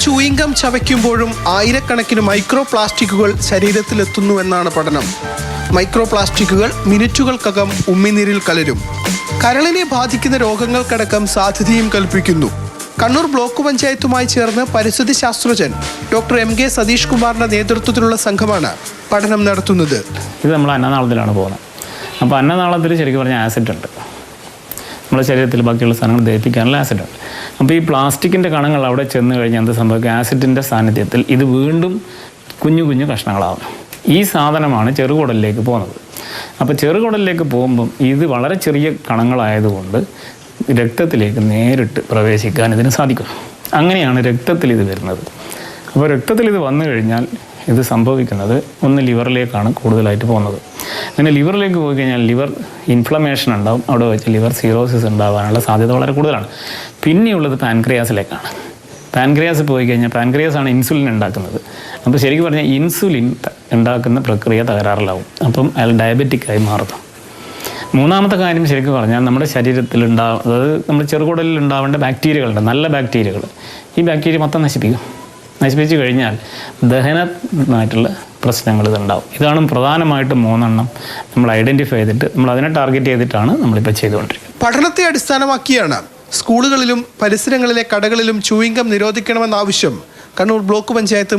Chewing gum ചവയ്ക്കുമ്പോഴും ആയിരക്കണക്കിന് micro പ്ലാസ്റ്റിക്കുകൾ ശരീരത്തിലെത്തുന്നുവെന്നാണ് പഠനം. മൈക്രോ പ്ലാസ്റ്റിക്കുകൾ മിനിറ്റുകൾക്കകം ഉമ്മിനീരിൽ കലരും. കരളിനെ ബാധിക്കുന്ന രോഗങ്ങൾക്കടക്കം സാധ്യതയും കൽപ്പിക്കുന്നു. കണ്ണൂർ ബ്ലോക്ക് പഞ്ചായത്തുമായി ചേർന്ന് പരിസ്ഥിതി ശാസ്ത്രജ്ഞൻ ഡോക്ടർ എം. കെ. സതീഷ് കുമാറിന്റെ നേതൃത്വത്തിലുള്ള സംഘമാണ് പഠനം നടത്തുന്നത്. ഇത് നമ്മൾ അന്നനാളത്തിലാണ് പോകുന്നത്. അപ്പോൾ അന്നനാളത്തിൽ ശരിക്കും പറഞ്ഞാൽ ആസിഡ് ഉണ്ട്. നമ്മുടെ ശരീരത്തിൽ ബാക്കിയുള്ള സാധനങ്ങൾ ദഹിപ്പിക്കാനുള്ള ആസിഡ് ഉണ്ട്. അപ്പോൾ ഈ പ്ലാസ്റ്റിക്കിന്റെ കണങ്ങൾ അവിടെ ചെന്ന് കഴിഞ്ഞാൽ എന്ത് സംഭവിക്കും? ആസിഡിന്റെ സാന്നിധ്യത്തിൽ ഇത് വീണ്ടും കുഞ്ഞു കുഞ്ഞു കഷ്ണങ്ങളാവും. ഈ സാധനമാണ് ചെറുകുടലിലേക്ക് പോകുന്നത്. അപ്പോൾ ചെറുകുടലിലേക്ക് പോകുമ്പം ഇത് വളരെ ചെറിയ കണങ്ങളായതുകൊണ്ട് രക്തത്തിലേക്ക് നേരിട്ട് പ്രവേശിക്കാൻ ഇതിന് സാധിക്കും. അങ്ങനെയാണ് രക്തത്തിൽ ഇത് വരുന്നത്. അപ്പോൾ രക്തത്തിൽ ഇത് വന്നു കഴിഞ്ഞാൽ ഇത് സംഭവിക്കുന്നത് ഒന്ന് ലിവറിലേക്കാണ് കൂടുതലായിട്ട് പോകുന്നത്. അങ്ങനെ ലിവറിലേക്ക് പോയി കഴിഞ്ഞാൽ ലിവർ ഇൻഫ്ലമേഷൻ ഉണ്ടാവും. അവിടെ വെച്ച് ലിവർ സീറോസിസ് ഉണ്ടാകാനുള്ള സാധ്യത വളരെ കൂടുതലാണ്. പിന്നെയുള്ളത് പാൻക്രിയാസിലേക്കാണ് പാൻക്രിയാസ് പോയി കഴിഞ്ഞാൽ പാൻക്രിയാസ് ആണ് ഇൻസുലിൻ ഉണ്ടാക്കുന്നത്. അപ്പോൾ ശരിക്കും പറഞ്ഞാൽ ഇൻസുലിൻ ഉണ്ടാക്കുന്ന പ്രക്രിയ തകരാറിലാവും. അപ്പം അയാൾ ഡയബറ്റിക്കായി മാറുന്നു. മൂന്നാമത്തെ കാര്യം ശരിക്കും പറഞ്ഞാൽ നമ്മുടെ ശരീരത്തിൽ ഉണ്ടാവും അതായത് നമ്മുടെ ചെറുകുടലിൽ ഉണ്ടാവേണ്ട ബാക്ടീരിയകളുണ്ട് നല്ല ബാക്ടീരിയകൾ ഈ ബാക്ടീരിയ മൊത്തം നശിപ്പിക്കും. നശിപ്പിച്ചു കഴിഞ്ഞാൽ ദഹനമായിട്ടുള്ള പ്രശ്നങ്ങൾ ഇതുണ്ടാവും ഇതാണ് പ്രധാനമായിട്ടും മൂന്നെണ്ണം നമ്മൾ ഐഡന്റിഫൈ ചെയ്തിട്ട് നമ്മൾ അതിനെ ടാർഗറ്റ് ചെയ്തിട്ടാണ് നമ്മളിപ്പോൾ ചെയ്തുകൊണ്ടിരിക്കുന്നത്. പഠനത്തെ അടിസ്ഥാനമാക്കിയാണ് സ്കൂളുകളിലും പരിസരങ്ങളിലെ കടകളിലും ചൂയിങ്കം നിരോധിക്കണമെന്ന ആവശ്യം കണ്ണൂർ ബ്ലോക്ക് പഞ്ചായത്ത്